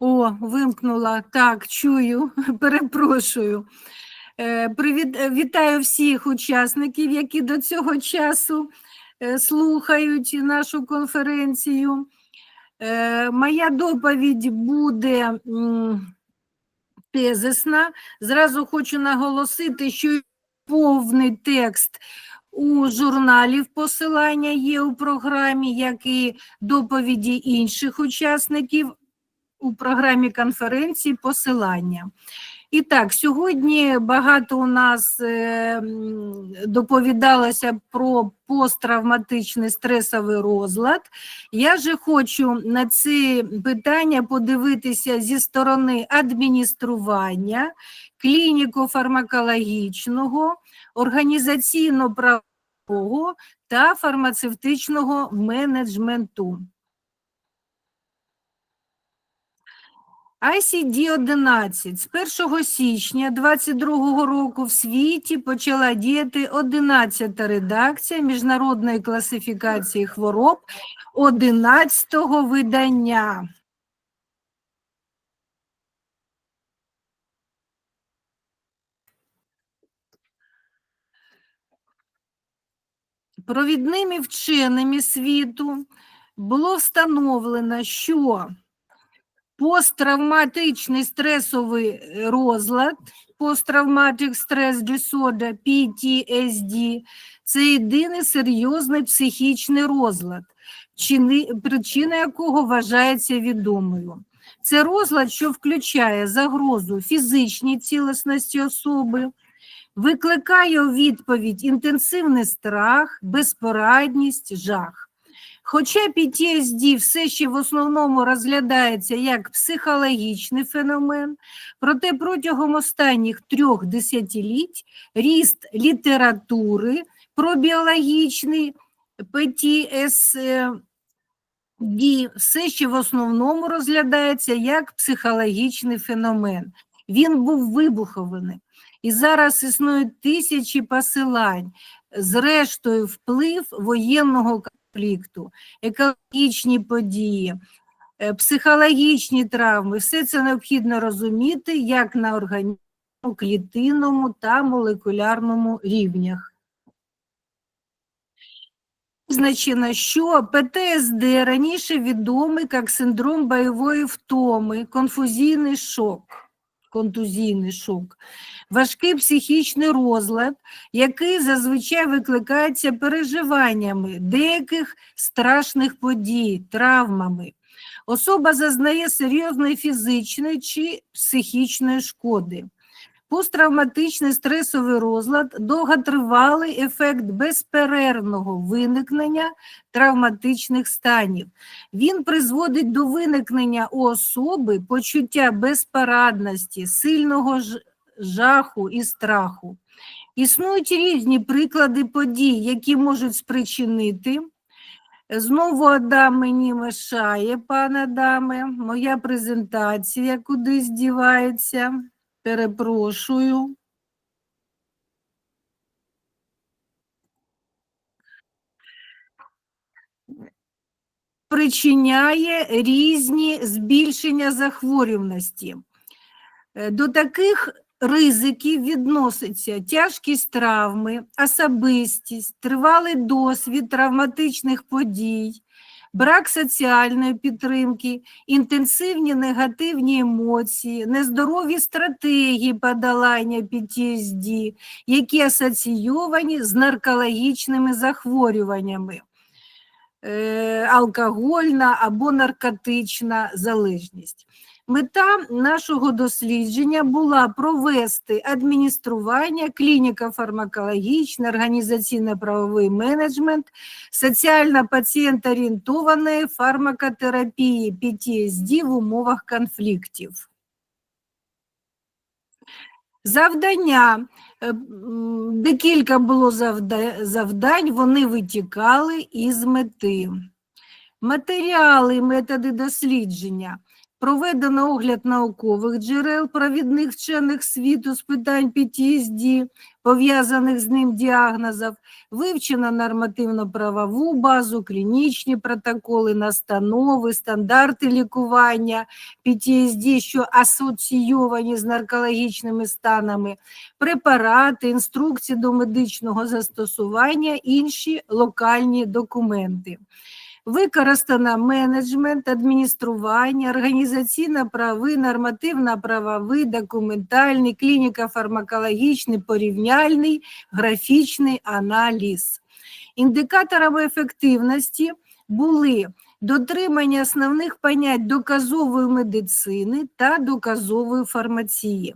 О, вимкнула. Так, чую, перепрошую. Е, Привіт, е, вітаю всіх учасників, які до цього часу е, слухають нашу конференцію. Моя доповідь буде тезисна. Зразу хочу наголосити, що повний текст у журналі в посилання є у програмі, як і доповіді інших учасників у програмі конференції посилання. І так, сьогодні багато у нас е, доповідалося про посттравматичний стресовий розлад. Я же хочу на ці питання подивитися зі сторони адміністрування, клініко-фармакологічного, організаційно-правового та фармацевтичного менеджменту. ICD-11 з 1 січня 2022 року в світі почала діяти 11 редакція міжнародної класифікації хвороб 11-го видання. Провідними вченими світу було встановлено, що посттравматичний стресовий е, розлад, посттравматик стрес disorder, PTSD, це єдиний серйозний психічний розлад, причина якого вважається відомою. Це розлад, що включає загрозу фізичній цілісності особи, викликає у відповідь інтенсивний страх, безпорадність, жах. Хоча PTSD все ще в основному розглядається як психологічний феномен, проте протягом останніх трьох десятиліть ріст літератури про біологічний PTSD все ще в основному розглядається як психологічний феномен. Він був вибухований. І зараз існують тисячі посилань, зрештою, вплив воєнного конфлікту, екологічні події, е, психологічні травми. Все це необхідно розуміти як на органічному, клітинному та молекулярному рівнях. Визначено, що ПТСД раніше відомий як синдром бойової втоми, конфузійний шок. Контузійний шок, важкий психічний розлад, який зазвичай викликається переживаннями деяких страшних подій, травмами. Особа зазнає серйозної фізичної чи психічної шкоди. Посттравматичний стресовий розлад довготривалий ефект безперервного виникнення травматичних станів. Він призводить до виникнення у особи почуття безпорадності, сильного жаху і страху. Існують різні приклади подій, які можуть спричинити. Знову Адам мені мешає, пане Адаме, моя презентація кудись дівається. Перепрошую. Причиняє різні збільшення захворюваності. Е, До таких ризиків відноситься тяжкість травми, особистість, тривалий досвід травматичних подій, брак соціальної підтримки, інтенсивні негативні емоції, нездорові стратегії подолання PTSD, які асоційовані з наркологічними захворюваннями, е, алкогольна або наркотична залежність. Мета нашого дослідження була провести адміністрування, клініко-фармакологічний, організаційно-правовий менеджмент, соціально-пацієнт-орієнтованої фармакотерапії PTSD в умовах конфліктів. Завдання. Е, Декілька було завдань, вони витікали із мети. Матеріали, методи дослідження. Проведено огляд наукових джерел провідних вчених світу з питань PTSD, пов'язаних з ним діагнозів, вивчено нормативно-правову базу, клінічні протоколи, настанови, стандарти лікування PTSD, що асоційовані з наркологічними станами, препарати, інструкції до медичного застосування, інші локальні документи. Використано менеджмент, адміністрування, організаційно-правовий, нормативно-правовий, документальний, клініко-фармакологічний, порівняльний, графічний аналіз. Індикаторами ефективності були дотримання основних понять доказової медицини та доказової фармації.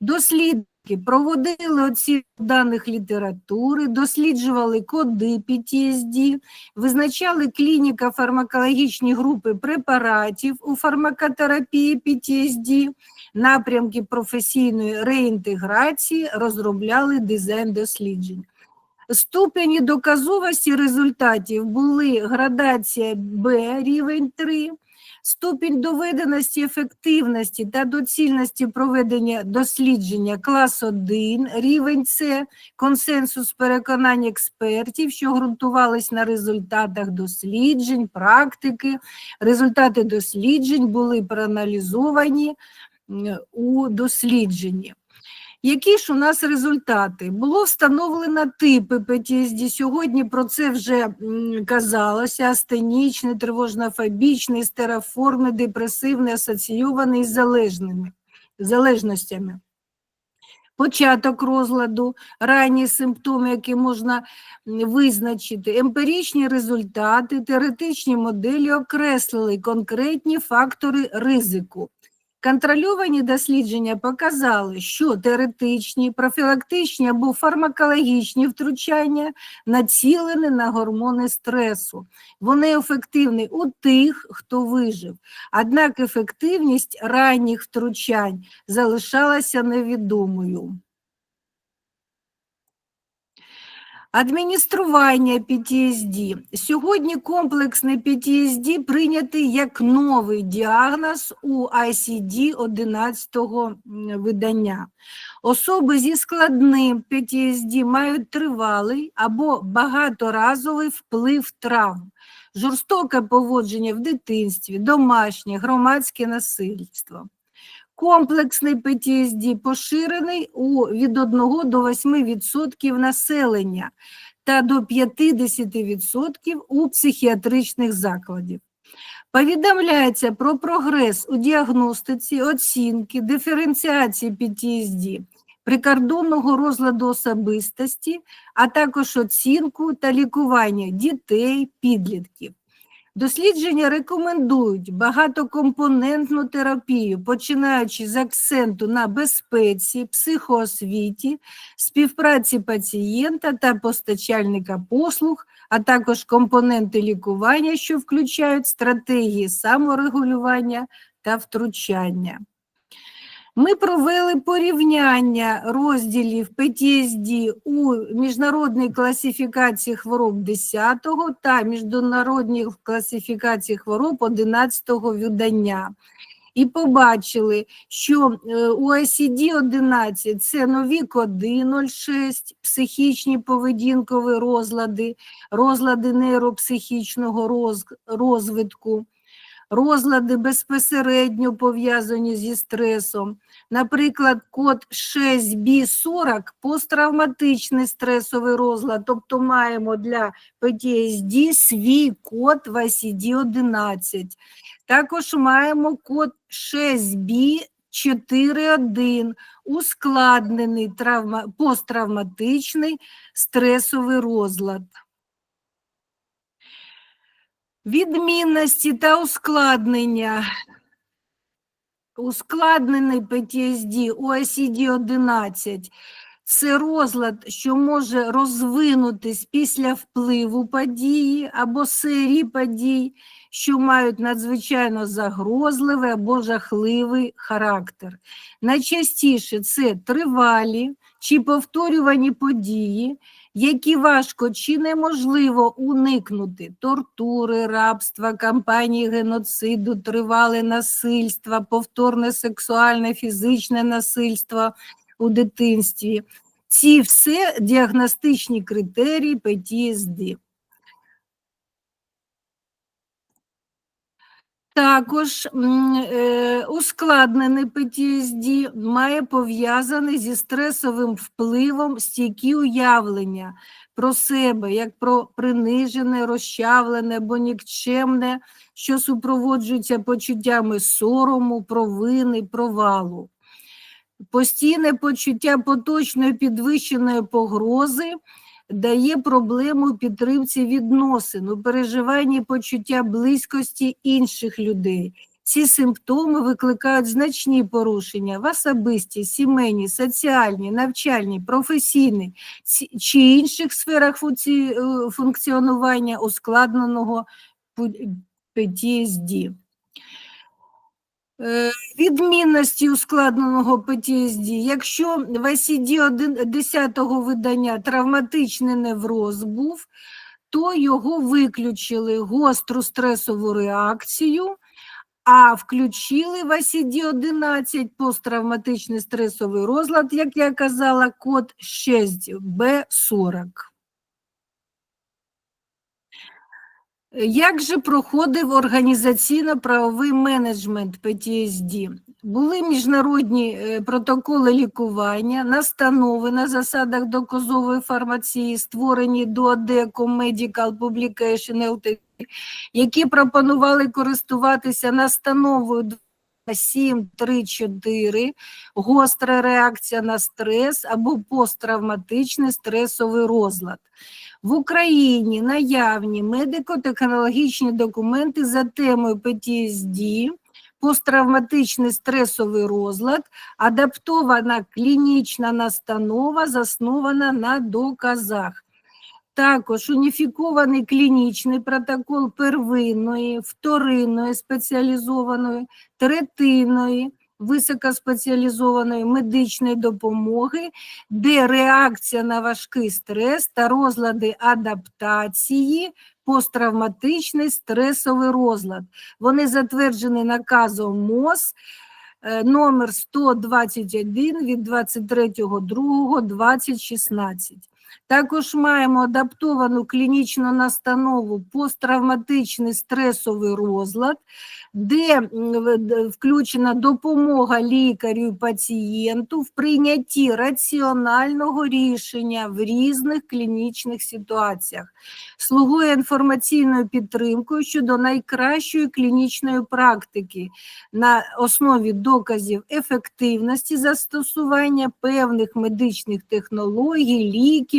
Дослідники проводили оцінку даних літератури, досліджували коди PTSD, визначали клініко-фармакологічні групи препаратів у фармакотерапії PTSD, напрямки професійної реінтеграції, розробляли дизайн досліджень. Ступені доказовості результатів були градація Б рівень 3, ступінь доведеності ефективності та доцільності проведення дослідження клас 1, рівень С, консенсус переконань експертів, що ґрунтувались на результатах досліджень, практики. Результати досліджень були проаналізовані у дослідженні. Які ж у нас результати? Було встановлено типи PTSD. Сьогодні про це вже казалося: астенічний, тривожно-фобічний, стероформний, депресивний, асоційований з залежними, залежностями. Початок розладу, ранні симптоми, які можна визначити, емпіричні результати, теоретичні моделі окреслили конкретні фактори ризику. Контрольовані дослідження показали, що теоретичні, профілактичні або фармакологічні втручання націлені на гормони стресу. Вони ефективні у тих, хто вижив. Однак ефективність ранніх втручань залишалася невідомою. Адміністрування PTSD. Сьогодні комплексний PTSD прийнятий як новий діагноз у ICD 11 видання. Особи зі складним PTSD мають тривалий або багаторазовий вплив травм, жорстоке поводження в дитинстві, домашнє, громадське насильство. Комплексний PTSD поширений у від 1 до 8% населення та до 50% у психіатричних закладів. Повідомляється про прогрес у діагностиці, оцінки, диференціації PTSD, прикордонного розладу особистості, а також оцінку та лікування дітей, підлітків. Дослідження рекомендують багатокомпонентну терапію, починаючи з акценту на безпеці, психоосвіті, співпраці пацієнта та постачальника послуг, а також компоненти лікування, що включають стратегії саморегулювання та втручання. Ми провели порівняння розділів PTSD у міжнародній класифікації хвороб 10 та міжнародній класифікації хвороб 11 видання. І побачили, що е, у ICD-11 це нові коди 06, психічні поведінкові розлади, розлади нейропсихічного розвитку, розлади безпосередньо пов'язані зі стресом. Наприклад, код 6B40 посттравматичний стресовий розлад, тобто маємо для PTSD свій код в ICD-11. Також маємо код 6B41, ускладнений травма, посттравматичний стресовий розлад. Відмінності та ускладнення. Ускладнений PTSD у ICD-11 Це розлад, що може розвинутись після впливу події або серії подій, що мають надзвичайно загрозливий або жахливий характер. Найчастіше це тривалі чи повторювані події, які важко чи неможливо уникнути тортури, рабства, кампанії геноциду, тривале насильство, повторне сексуальне, фізичне насильство у дитинстві. Ці все діагностичні критерії PTSD. Також е, ускладнений PTSD має пов'язане зі стресовим впливом стійкі уявлення про себе, як про принижене, розчавлене або нікчемне, що супроводжується почуттями сорому, провини, провалу. Постійне почуття поточної підвищеної погрози дає проблему підтримці відносин, у переживанні почуття близькості інших людей. Ці симптоми викликають значні порушення в особисті, сімейні, соціальні, навчальні, професійні чи інших сферах е, функціонування ускладненого PTSD. Е, Відмінності ускладненого PTSD. Якщо в ICD 10 видання травматичний невроз був, то його виключили гостру стресову реакцію, а включили в ICD 11 посттравматичний стресовий розлад, як я казала, код 6Б40. Як же проходив організаційно-правовий менеджмент ПТСД? Були міжнародні е, протоколи лікування, настанови на засадах доказової фармації, створені до деко Medical Publication LTD, які пропонували користуватися настановою 7.3.4, гостра реакція на стрес або посттравматичний стресовий розлад. В Україні наявні медико-технологічні документи за темою PTSD, посттравматичний стресовий розлад, адаптована клінічна настанова, заснована на доказах. Також уніфікований клінічний протокол первинної, вторинної спеціалізованої, третинної, високоспеціалізованої медичної допомоги, де реакція на важкий стрес та розлади адаптації, посттравматичний стресовий розлад. Вони затверджені наказом МОЗ е, номер 121 від 23.02.2016. Також маємо адаптовану клінічну настанову посттравматичний стресовий розлад, де включена допомога лікарю і пацієнту в прийнятті раціонального рішення в різних клінічних ситуаціях, слугує інформаційною підтримкою щодо найкращої клінічної практики на основі доказів ефективності застосування певних медичних технологій, ліків,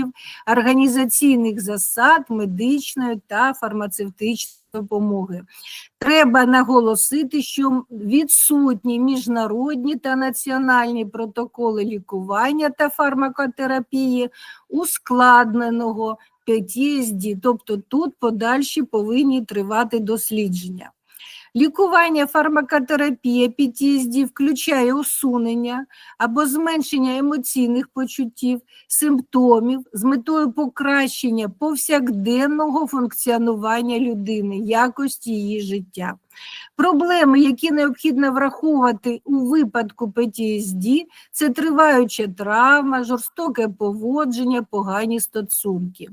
організаційних засад медичної та фармацевтичної допомоги. Треба наголосити, що відсутні міжнародні та національні протоколи лікування та фармакотерапії ускладненого PTSD, тобто тут подальші повинні тривати дослідження. Лікування фармакотерапія PTSD включає усунення або зменшення емоційних почуттів, симптомів з метою покращення повсякденного функціонування людини, якості її життя. Проблеми, які необхідно враховувати у випадку PTSD, це триваюча травма, жорстоке поводження, погані стосунки.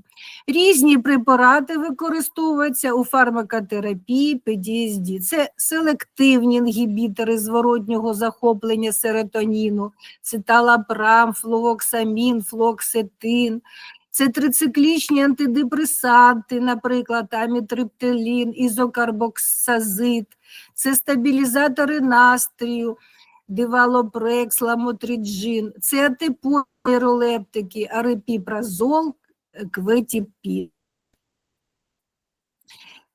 Різні препарати використовуються у фармакотерапії PTSD. Це селективні інгібітори зворотнього захоплення серотоніну, циталапрам, флуоксамін, флоксетин. Це трициклічні антидепресанти, наприклад, амітриптилін, ізокарбоксазид, це стабілізатори настрію, дивалопрекс, ламотриджин, це атипові ролептики, арипіпразол, кветіпі.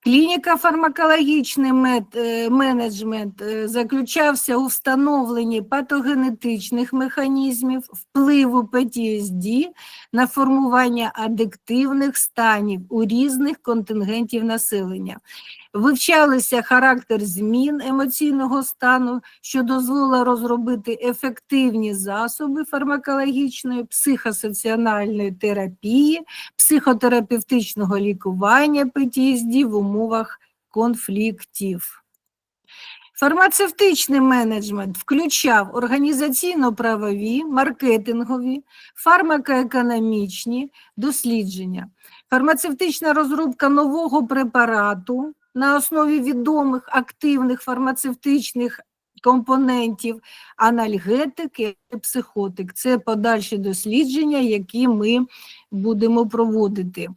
Клініко-фармакологічний мет- е, менеджмент е, заключався у встановленні патогенетичних механізмів впливу PTSD на формування адиктивних станів у різних контингентів населення. Вивчалися характер змін емоційного стану, що дозволило розробити ефективні засоби фармакологічної, психосоціальної терапії, психотерапевтичного лікування PTSD в умовах конфліктів. Фармацевтичний менеджмент включав організаційно-правові, маркетингові, фармакоекономічні дослідження, фармацевтична розробка нового препарату на основі відомих активних фармацевтичних компонентів, анальгетики і психотик. Це подальші дослідження, які ми будемо проводити.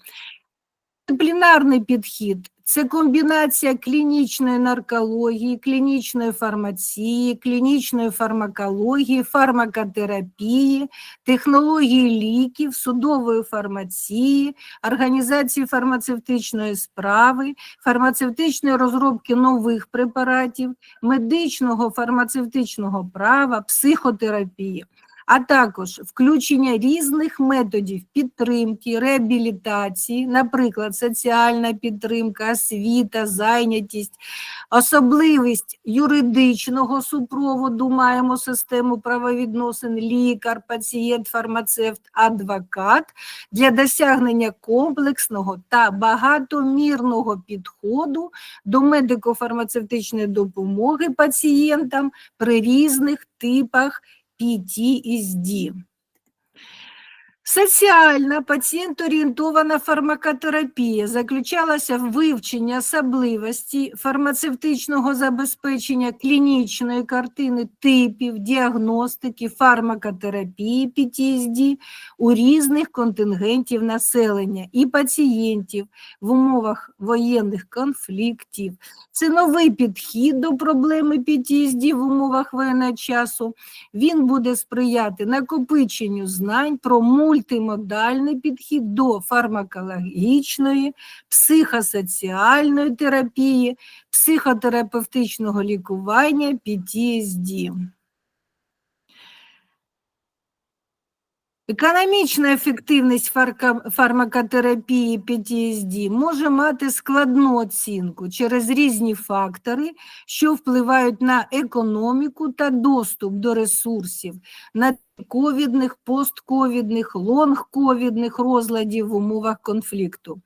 Дисциплінарний підхід це комбінація клінічної наркології, клінічної фармації, клінічної фармакології, фармакотерапії, технології ліків, судової фармації, організації фармацевтичної справи, фармацевтичної розробки нових препаратів, медичного фармацевтичного права, психотерапії а також включення різних методів підтримки, реабілітації, наприклад, соціальна підтримка, освіта, зайнятість, особливість юридичного супроводу, маємо систему правовідносин, лікар, пацієнт, фармацевт, адвокат. Для досягнення комплексного та багатомірного підходу до медико-фармацевтичної допомоги пацієнтам при різних типах PTSD. Соціальна пацієнт-орієнтована фармакотерапія заключалася в вивченні особливостей фармацевтичного забезпечення клінічної картини типів, діагностики, фармакотерапії PTSD у різних контингентів населення і пацієнтів в умовах воєнних конфліктів. Це новий підхід до проблеми PTSD в умовах воєнного часу. Він буде сприяти накопиченню знань про мультимодальний підхід до фармакологічної, психосоціальної терапії, психотерапевтичного лікування PTSD. Економічна ефективність фармакотерапії PTSD може мати складну оцінку через різні фактори, що впливають на економіку та доступ до ресурсів, на ковідних, постковідних, лонгковідних розладів в умовах конфлікту.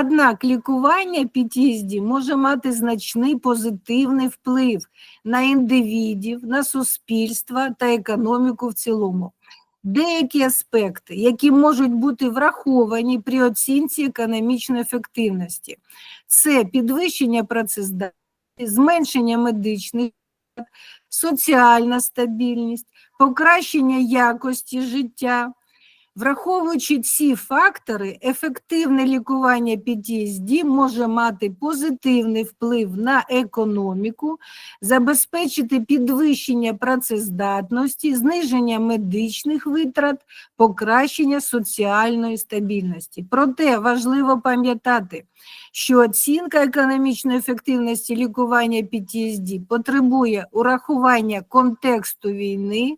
Однак лікування PTSD може мати значний позитивний вплив на індивідів, на суспільство та економіку в цілому. Деякі аспекти, які можуть бути враховані при оцінці економічної ефективності, це підвищення працездатності, зменшення медичних, соціальна стабільність, покращення якості життя. Враховуючи ці фактори, ефективне лікування PTSD може мати позитивний вплив на економіку, забезпечити підвищення працездатності, зниження медичних витрат, покращення соціальної стабільності. Проте важливо пам'ятати, що оцінка економічної ефективності лікування PTSD потребує урахування контексту війни,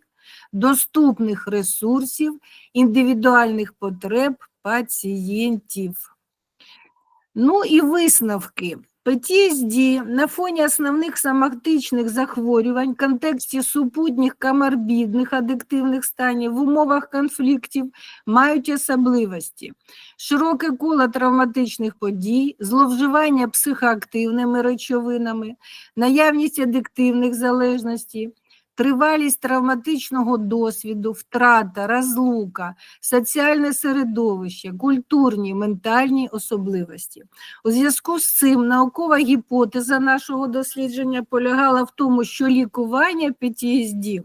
доступних ресурсів, індивідуальних потреб пацієнтів. Ну і висновки. PTSD на фоні основних соматичних захворювань в контексті супутніх коморбідних адиктивних станів в умовах конфліктів мають особливості. Широке коло травматичних подій, зловживання психоактивними речовинами, наявність адиктивних залежностей, тривалість травматичного досвіду, втрата, розлука, соціальне середовище, культурні, ментальні особливості. У зв'язку з цим наукова гіпотеза нашого дослідження полягала в тому, що лікування PTSD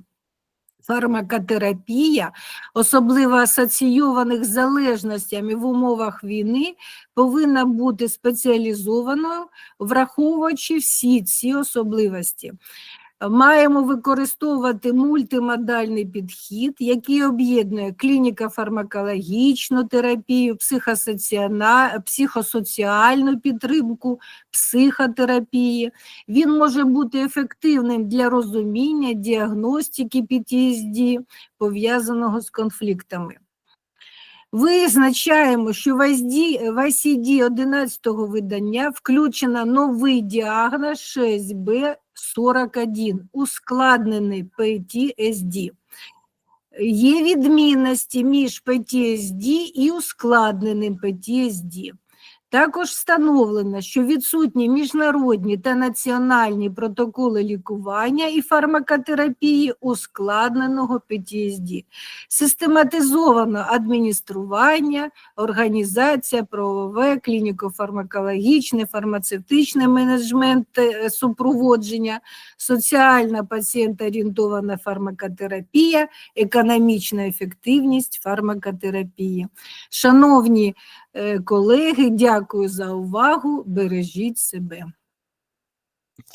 Фармакотерапія, особливо асоційованих залежностями в умовах війни, повинна бути спеціалізованою, враховуючи всі ці особливості. Маємо використовувати мультимодальний підхід, який об'єднує клініко-фармакологічну терапію, психосоціальну підтримку, психотерапії. Він може бути ефективним для розуміння діагностики PTSD, пов'язаного з конфліктами. Визначаємо, що в ICD, в ICD 11 видання включено новий діагноз 6B41 – ускладнений PTSD. Є відмінності між PTSD і ускладненим PTSD. Також встановлено, що відсутні міжнародні та національні протоколи лікування і фармакотерапії ускладненого PTSD, систематизовано адміністрування, організація, правове, клініко-фармакологічне, фармацевтичне менеджмент е, супроводження, соціальна пацієнт-орієнтована фармакотерапія, економічна ефективність фармакотерапії. Шановні колеги, дякую за увагу. Бережіть себе.